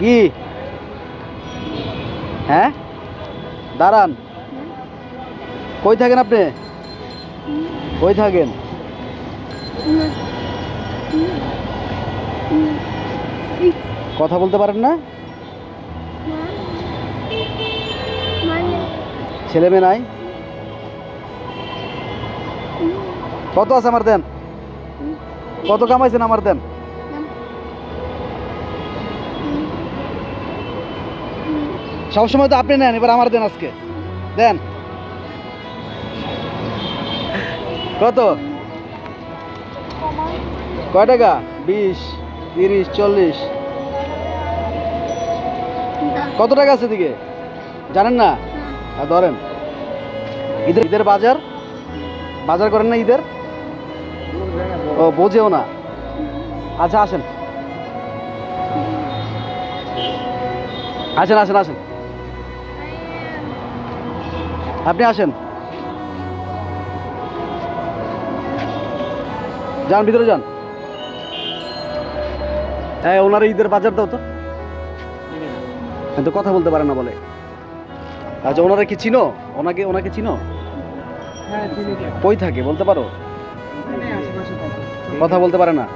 কি? হ্যাঁ? দাঁড়ান। কই থাকেন আপনি? কই থাকেন? কথা বলতে পারেন না? ছেলে মেয়ে নাই? কত আছে আমার দেন? কত কামাইছেন আমার দেন? সবসময় তো আপনি নেন এবার আমার দেন আজকে। দেন। কত? কয় টাকা? বিশ তিরিশ চল্লিশ। কত টাকা আছে দিকে জানেন না? ধরেন। ঈদের ঈদের বাজার? বাজার করেন না ঈদের? ও বোঝেও না। আচ্ছা আসেন। আসেন আসেন আসেন। আপনি আসেন। যান ভিতরে যান। হ্যাঁ ওনার ঈদের বাজার দাও তো। তো কথা বলতে পারে না বলে। আচ্ছা ওনারা কি চিনো? ওনাকে ওনাকে চিনো? হ্যাঁ কই থাকে বলতে পারো। কথা বলতে পারে না।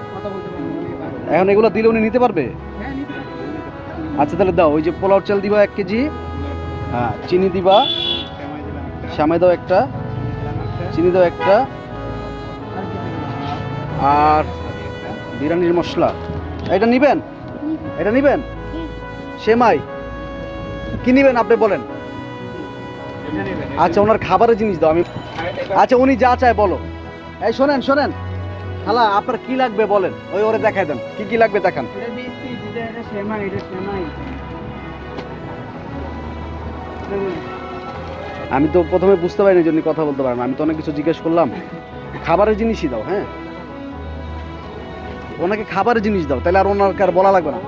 এখন এগুলো দিলে উনি নিতে পারবে? হ্যাঁ। আচ্ছা তাহলে দাও ওই যে পোলাও চাল দিবা এক কেজি। হ্যাঁ চিনি দিবা। শ্যামাই দাও একটা চিনি দাও একটা আর? বিরিয়ানির মশলা। এটা নিবেন? এটা নিবেন? সেমাই। কি নিবেন আপনি বলেন? আচ্ছা ওনার খাবারের জিনিস দাও আমি আচ্ছা উনি যা চায় বলো। এই শোনেন শোনেন। খালা আপনার কি লাগবে বলেন? ওই ওরে দেখাই দেন। কি কি লাগবে দেখান। সেমাই, এটা সেমাই। আমি তো প্রথমে বুঝতে পারিনি জন্য কথা বলতে পারেন আমি তো অনেক কিছু জিজ্ঞেস করলাম। খাবারের জিনিসই দাও হ্যাঁ? ওনাকে খাবারের জিনিস দাও তাহলে আর ওনাকে আর বলা লাগবে না।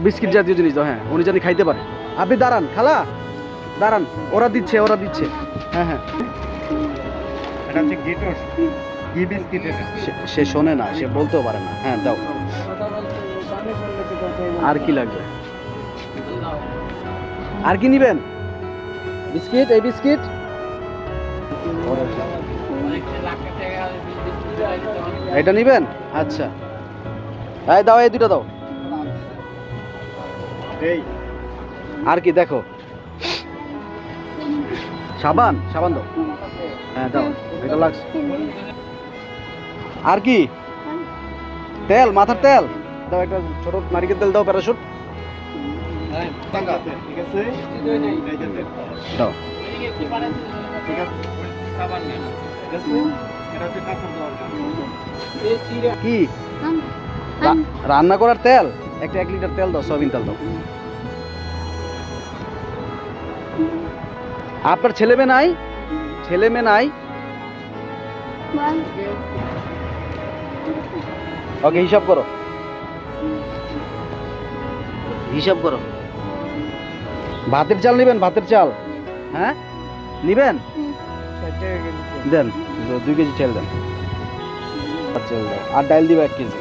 বিস্কিট জাতীয় জিনিস দাও হ্যাঁ উনি জানি খাইতে পারে। আপনি দাঁড়ান খালা। দাঁড়ান ওরা দিচ্ছে ওরা দিচ্ছে। হ্যাঁ হ্যাঁ। এটা হচ্ছে গেটোস ঘি বিস্কিট সে- শোনে না সে বলতেও পারে না। হ্যাঁ দাও। আর কি লাগবে? আর কি নিবেন? বিস্কিট এই বিস্কিট। এটা নিবেন? আচ্ছা। এই দাও এই দুটো দাও। এই। আর কি দেখো। সাবান সাবান দাও। হ্যাঁ দাও এটা লাগছে। আর কি? তেল মাথার তেল। দাও একটা ছোট নারিকেল তেল দাও প্যারাশুট কি রান্না করার তেল একটা এক লিটার তেল দাও সয়াবিন তেল দাও আপনার ছেলে মেয়ে নাই ছেলে মেয়ে নাই ওকে হিসাব করো হিসাব করো ভাতের চাল নেবেন ভাতের চাল? হ্যাঁ? নিবেন। দেন দুই কেজি চাল দেন। আর চাল দাও আর ডাল দিবে এক কেজি।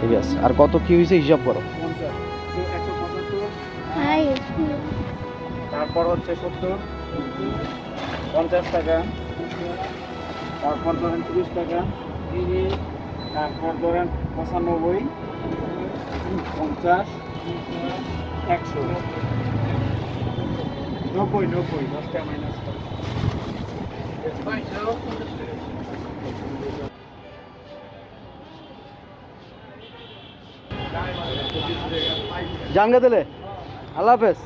ঠিক আছে। আর কত কি হয়েছে হিসাব করো। তারপর হচ্ছে সত্তর। পঞ্চাশ টাকা। তারপর ধরেন তিরিশ টাকা। তিরিশ। তারপর ধরেন পঁচানব্বই। পঞ্চাশ একশো। নব্বই নব্বই দশটা মাইনাস জানগা দিলে আল্লাহ হাফেজ।